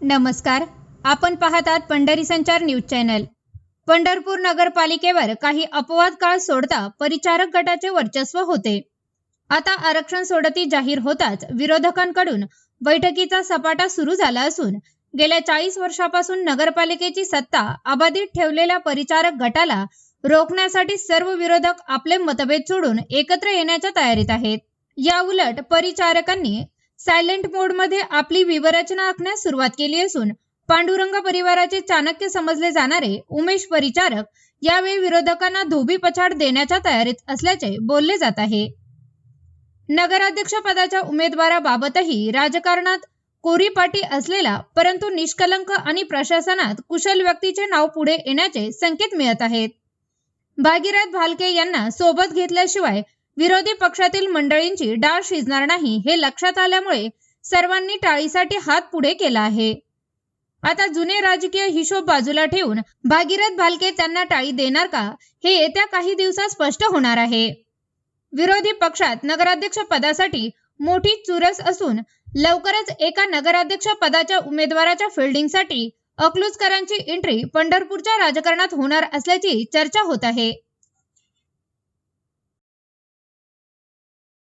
नमस्कार. आपण पाहतात पंढरी संचार न्यूज चॅनल. पंढरपूर नगरपालिकेवर काही अपवाद काळ सोडता परिचारक गटाचे वर्चस्व होते. आता आरक्षण सोडती जाहीर होताच विरोधकांकडून बैठकीचा सपाटा सुरू झाला असून गेल्या चाळीस वर्षापासून नगरपालिकेची सत्ता अबाधित ठेवलेल्या परिचारक गटाला रोखण्यासाठी सर्व विरोधक आपले मतभेद सोडून एकत्र येण्याच्या तयारीत आहेत. या उलट परिचारकांनी सायलेंट मोडमध्ये आपली विवरचना आखण्यास सुरुवात केली असून पांडुरंग परिवाराचे चाणक्य समजले जाणारे उमेश परिचारक यावेळी विरोधकांना धोबी पछाड देण्याच्या तयारीत असल्याचे बोलले जात आहे. नगराध्यक्ष पदाच्या उमेदवाराबाबतही राजकारणात कोरीपाटी असलेला परंतु निष्कलंक आणि प्रशासनात कुशल व्यक्तीचे नाव पुढे येण्याचे संकेत मिळत आहेत. भागीरथ भालके यांना सोबत घेतल्याशिवाय विरोधी पक्षातील मंडळींची डाळ शिजणार नाही हे लक्षात आल्यामुळे सर्वांनी टाळीसाठी हात पुढे केला आहे. आता जुने राजकीय हिशोब बाजूला ठेवून भागीरथ भालके त्यांना टाळी देणार का हे येत्या काही दिवसात स्पष्ट होणार आहे. विरोधी पक्षात नगराध्यक्ष पदासाठी मोठी चुरस असून लवकरच एका नगराध्यक्ष पदाच्या उमेदवाराच्या फिल्डिंगसाठी अकलूजकरांची एंट्री पंढरपूरच्या राजकारणात होणार असल्याची चर्चा होत आहे.